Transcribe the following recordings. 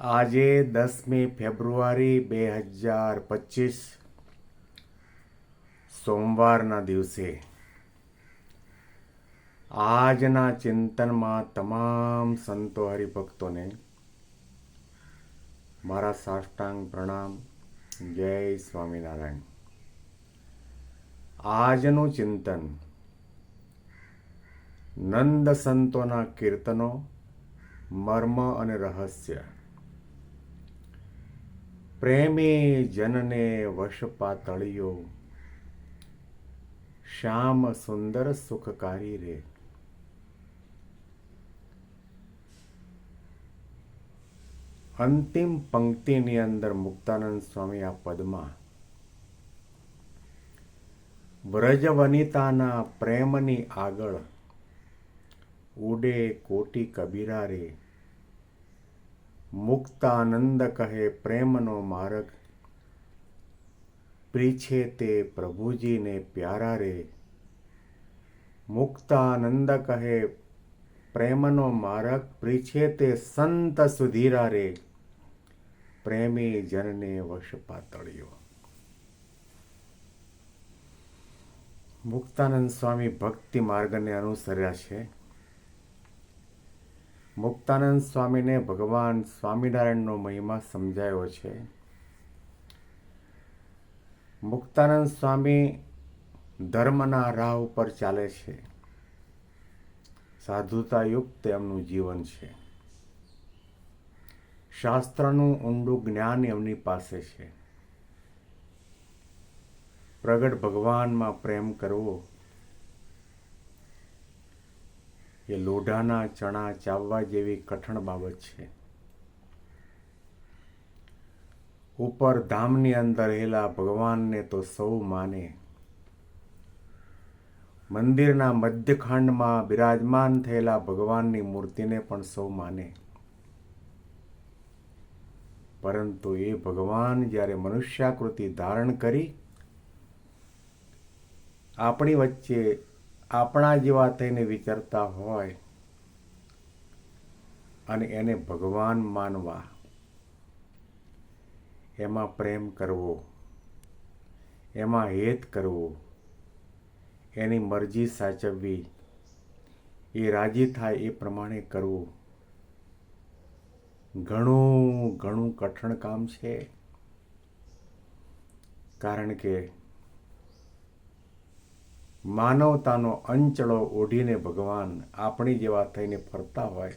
આજે દસમી ફેબ્રુઆરી બે હજાર પચીસ, સોમવારના દિવસે. આજના ચિંતનમાં તમામ સંતો હરિભક્તોને મારા સાષ્ટાંગ પ્રણામ. જય સ્વામિનારાયણ. આજનું ચિંતન નંદ સંતોના કીર્તનો, મર્મ અને રહસ્ય. પ્રેમી જનને વશ પાતળિયો શ્યામ સુંદર સુખકારી રે. અંતિમ પંક્તિની અંદર મુક્તાનંદ સ્વામી આ પદમાં. વ્રજ વનિતાના પ્રેમની આગળ ઉડે કોટી કબીરા રે. મુક્તાનંદ કહે, પ્રેમનો માર્ગ પ્રીછે તે પ્રભુજીને પ્યારા રે. મુક્તાનંદ કહે, પ્રેમનો માર્ગ પ્રીછે તે સંત સુધીરા રે. પ્રેમી જનને વશ પાતળ્યો. મુક્તાનંદ સ્વામી ભક્તિ માર્ગને અનુસર્યા છે. મુક્તાનંદ સ્વામીને ભગવાન સ્વામિનારાયણનો મહિમા સમજાયો છે. મુક્તાનંદ સ્વામી ધર્મના રાહ ઉપર ચાલે છે. સાધુતાયુક્ત એમનું જીવન છે. શાસ્ત્રનું ઊંડું જ્ઞાન એમની પાસે છે. પ્રગટ ભગવાનમાં પ્રેમ કરવો એ લોઢાના ચણા ચાવવા જેવી કઠણ બાબત છે. ઉપર ધામની અંદર રહેલા ભગવાનને તો સૌ માને. મંદિરના મધ્યખંડમાં બિરાજમાન થયેલા ભગવાનની મૂર્તિને પણ સૌ માને. પરંતુ એ ભગવાન જ્યારે મનુષ્યાકૃતિ ધારણ કરી, આપણી વચ્ચે આપણા જેવા થઈને વિચારતા હોય અને એને ભગવાન માનવા એમાં પ્રેમ કરવો, એમાં હેત કરવો, એની મરજી સાચવવી, એ રાજી થાય એ પ્રમાણે કરવું. ઘણું ઘણું કઠણ કામ છે. કારણ કે માનવતાનો અંચળો ઓઢીને ભગવાન આપણી જેવા થઈને ફરતા હોય.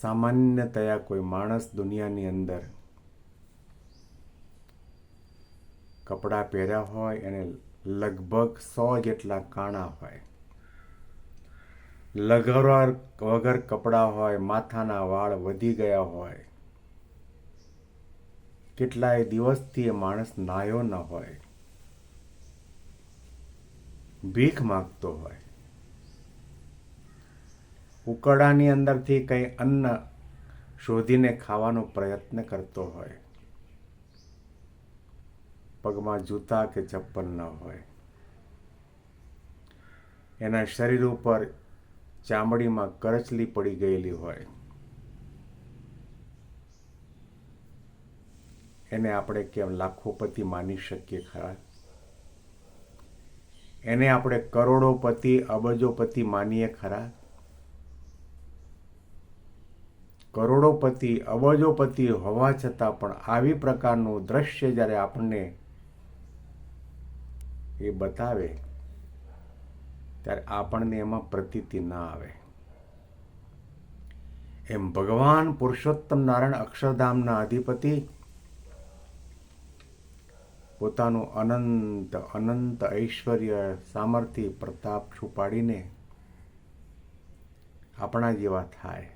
સામાન્યતયા કોઈ માણસ દુનિયાની અંદર કપડાં પહેર્યા હોય અને લગભગ સો જેટલા કાણા હોય. લગર વગર કપડાં હોય, માથાના વાળ વધી ગયા હોય. કેટલાય દિવસથી એ માણસ નાયો ન હોય. ભીખ માગતો હોય. ઉકરડાની અંદરથી કંઈ અન્ન શોધીને ખાવાનો પ્રયત્ન કરતો હોય. પગમાં જૂતા કે ચપ્પલ ન હોય. એના શરીર ઉપર ચામડીમાં કરચલી પડી ગયેલી હોય. એને આપણે કેમ લાખોપતિ માની શકીએ ખરા? એને આપણે કરોડોપતિ, અબજોપતિ માનીએ ખરા? કરોડોપતિ, અબજોપતિ હોવા છતાં પણ આવી પ્રકારનું દ્રશ્ય જ્યારે આપણને એ બતાવે, ત્યારે આપણને એમાં પ્રતીતિ ના આવે. એમ ભગવાન પુરુષોત્તમ નારાયણ અક્ષરધામના અધિપતિ પોતાનું અનંત અનંત ઐશ્વર્ય, સામર્થ્ય, પ્રતાપ છુપાડીને આપણા જેવા થાય.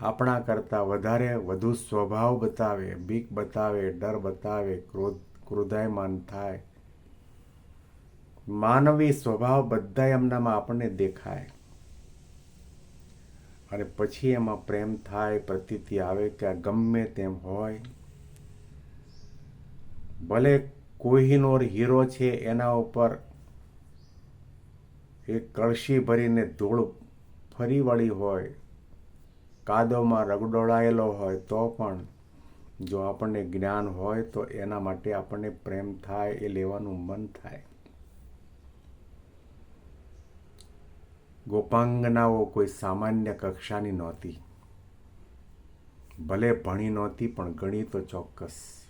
આપણા કરતાં વધારે વધુ સ્વભાવ બતાવે, બીક બતાવે, ડર બતાવે, ક્રોધ, ક્રોધાયમાન થાય. માનવી સ્વભાવ બધા એમનામાં આપણને દેખાય. અને પછી એમાં પ્રેમ થાય, પ્રતીતિ આવે કે આ ગમે તેમ હોય. ભલે કોહિનોર હીરો છે, એના ઉપર એ કળશી ભરીને ધૂળ ફરી વળી હોય, કાદવમાં રગડોળાયેલો હોય, તો પણ જો આપણને જ્ઞાન હોય, તો એના માટે આપણને પ્રેમ થાય, એ લેવાનું મન થાય. ગોપાંગનાઓ કોઈ સામાન્ય કક્ષાની નહોતી. ભલે ભણી નહોતી, પણ ગણી તો ચોક્કસ.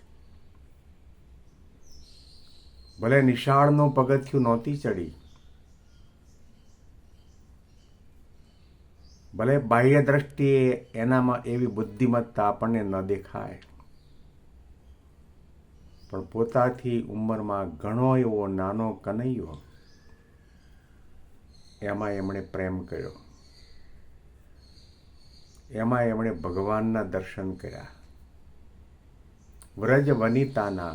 ભલે નિશાળનું પગથિયું નહોતી ચડી. ભલે બાહ્ય દ્રષ્ટિએ એનામાં એવી બુદ્ધિમત્તા આપણને ન દેખાય. પણ પોતાથી ઉંમરમાં ઘણો એવો નાનો કનૈયો એમાં એમણે પ્રેમ કર્યો. એમાં એમણે ભગવાનના દર્શન કર્યા. વ્રજ વનિતાના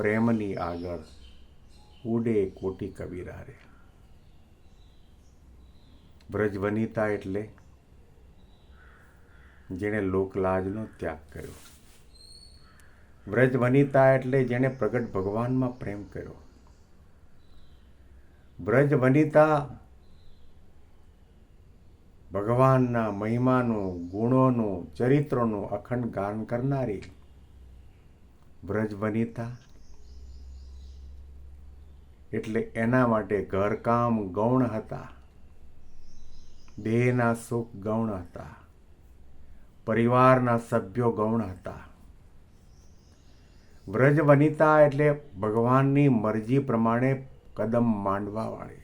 પ્રેમની આગળ ઉડે કોટી કબીરા રે વ્રજ વનિતા એટલે જેણે લોકલાજનો ત્યાગ કર્યો. વ્રજ વનિતા એટલે જેણે પ્રગટ ભગવાનમાં પ્રેમ કર્યો. વ્રજ વનિતા ભગવાનના મહિમાનું, ગુણોનું, ચરિત્રોનું અખંડ ગાન કરનારી વ્રજ વનિતા એટલે એના માટે ઘરકામ ગૌણ હતા. દેહના સુખ ગૌણ હતા. પરિવારના સભ્યો ગૌણ હતા. વ્રજ વનિતા એટલે ભગવાનની મરજી પ્રમાણે કદમ માંડવાવાળી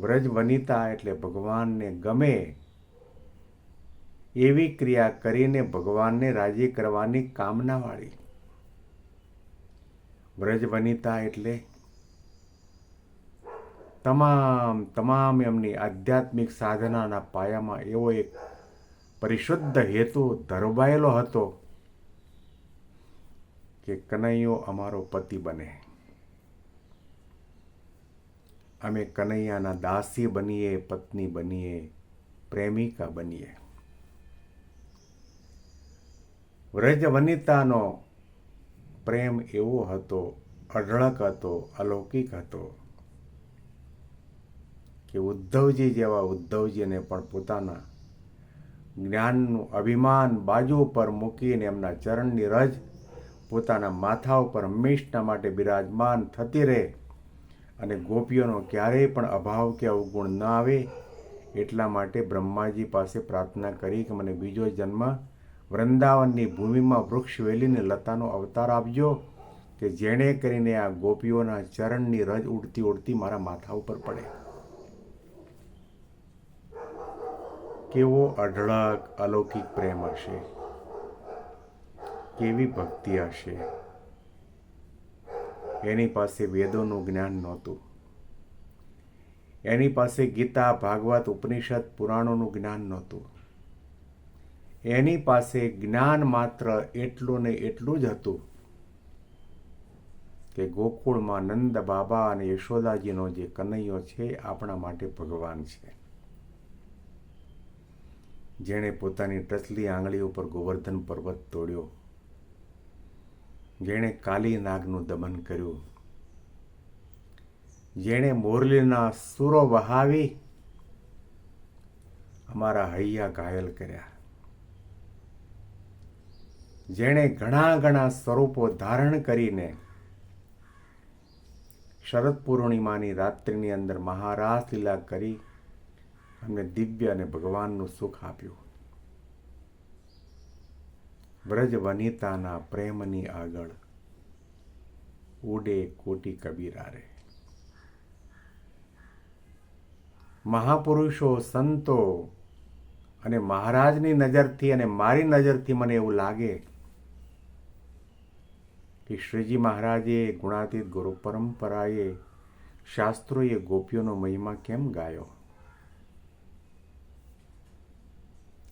વ્રજ વનિતા એટલે ભગવાનને ગમે એવી ક્રિયા કરીને ભગવાનને રાજી કરવાની કામનાવાળી વ્રજ વનિતા એટલે તમામ તમામ એમની આધ્યાત્મિક સાધનાના પાયામાં એવો એક પરિશુદ્ધ હેતુ ધરબાયેલો હતો કે કનૈયો અમારો પતિ બને. અમે કનૈયાના દાસી બનીએ, પત્ની બનીએ, પ્રેમિકા બનીએ. વ્રજ વનિતાનો પ્રેમ એવો હતો, અઢળક હતો, અલૌકિક હતો કે ઉદ્ધવજી જેવા ઉદ્ધવજીને પણ પોતાના જ્ઞાનનું અભિમાન બાજુ ઉપર મૂકીને એમના ચરણની રજ પોતાના માથા ઉપર હંમેશના માટે બિરાજમાન થતી રહે અને ગોપીઓનો ક્યારેય પણ અભાવ કે અવગુણ ન આવે એટલા માટે બ્રહ્માજી પાસે પ્રાર્થના કરી કે મને બીજો જન્મ વૃંદાવનની ભૂમિમાં વૃક્ષ વેલીને લતાનો અવતાર આપજો કે જેણે કરીને આ ગોપીઓના ચરણની રજ ઉડતી ઉડતી મારા માથા ઉપર પડે. કેવો અઢળક અલૌકિક પ્રેમ હશે. કેવી ભક્તિ હશે. એની પાસે વેદોનું જ્ઞાન નહોતું. એની પાસે ગીતા, ભાગવત, ઉપનિષદ, પુરાણોનું જ્ઞાન નહોતું. એની પાસે જ્ઞાન માત્ર એટલું ને એટલું જ હતું કે ગોકુળમાં નંદ બાબા અને યશોદાજીનો જે કનૈયો છે, આપણા માટે ભગવાન છે. જેણે પોતાની ટચલી આંગળી ઉપર ગોવર્ધન પર્વત તોડ્યો. જેણે કાલી નાગનું દમન કર્યું. જેણે મોરલીના સુરો વહાવી. અમારા હૈયા ઘાયલ કર્યા. જેણે ઘણા ઘણા સ્વરૂપો ધારણ કરીને શરદ પૂર્ણિમાની રાત્રિની અંદર મહારાસ લીલા કરી અમને દિવ્ય અને ભગવાનનું સુખ આપ્યું. વ્રજ વનિતાના પ્રેમની આગળ ઉડે કોટી કબીરારે. મહાપુરુષો, સંતો અને મહારાજની નજરથી અને મારી નજરથી મને એવું લાગે કે શ્રીજી મહારાજે ગુણાતીત ગુરુ પરંપરાએ શાસ્ત્રોએ ગોપીઓનો મહિમા કેમ ગાયો?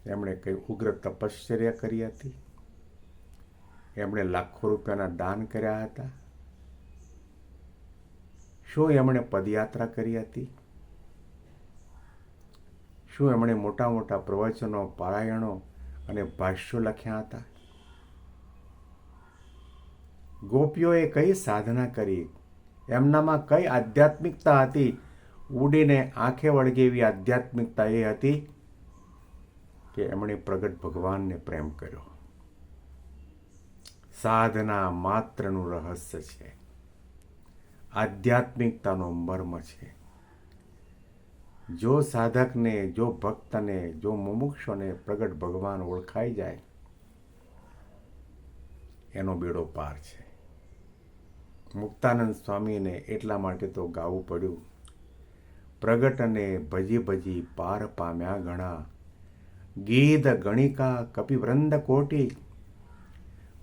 એમણે કઈ ઉગ્ર તપશ્ચર્યા કરી હતી? એમણે લાખો રૂપિયાના દાન કર્યા હતા? શું એમણે પદયાત્રા કરી હતી? શું એમણે મોટા મોટા પ્રવચનો, પારાયણો અને ભાષ્યો લખ્યા હતા? ગોપીઓએ કઈ સાધના કરી? એમનામાં કઈ આધ્યાત્મિકતા હતી? ઉડીને આંખે વળગે એવી આધ્યાત્મિકતા એ હતી કે એમણે પ્રગટ ભગવાનને પ્રેમ કર્યો. સાધના માત્રનું રહસ્ય છે. આધ્યાત્મિકતાનો મર્મ છે. જો સાધકને, જો ભક્તને, જો મુમુક્ષોને પ્રગટ ભગવાન ઓળખાઈ જાય, એનો બેડો પાર છે. મુક્તાનંદ સ્વામીને એટલા માટે તો ગાવું પડ્યું. પ્રગટને ભજી ભજી પાર પામ્યા ઘણા. ગીધ ગણિકા કપિવૃંદ કોટી.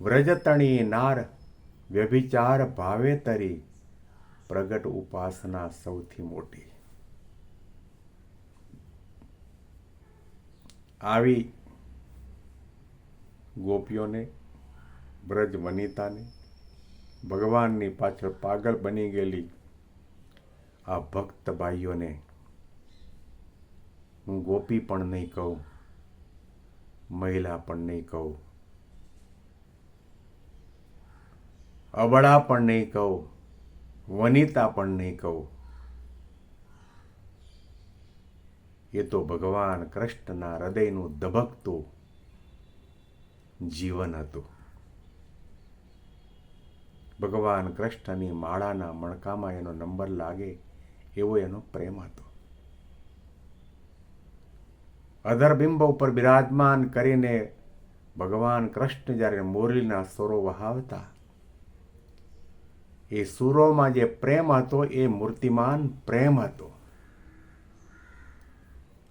વ્રજતણી નાર વ્યભિચાર ભાવે તરી. પ્રગટ ઉપાસના સૌથી મોટી. આવી ગોપીઓને, બ્રજ વનિતાને ભગવાનની પાછળ પાગલ બની ગયેલી આ ભક્ત ભાઈઓને હું ગોપી પણ નહીં કહું, મહિલા પણ નહીં કહું, અબળા પણ નહીં કહું, વનિતા પણ નહીં કહું. એ તો ભગવાન કૃષ્ણના હૃદયનું ધબકતું જીવન હતું. ભગવાન કૃષ્ણની માળાના મણકામાં એનો નંબર લાગે એવો એનો પ્રેમ હતો. અધરબિંબ ઉપર બિરાજમાન કરીને ભગવાન કૃષ્ણ જ્યારે મોરલીના સ્વરો વહાવતા, એ સુરોમાં જે પ્રેમ હતો એ મૂર્તિમાન પ્રેમ હતો.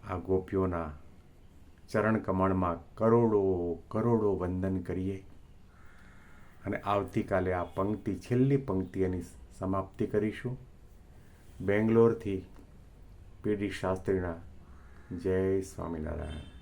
આ ગોપીઓના ચરણ કમળમાં કરોડો કરોડો વંદન કરીએ. અને આવતીકાલે આ પંક્તિ છેલ્લી પંક્તિ એની સમાપ્તિ કરીશું. બેંગ્લોરથી પીડી શાસ્ત્રીના જય સ્વામિનારાયણ.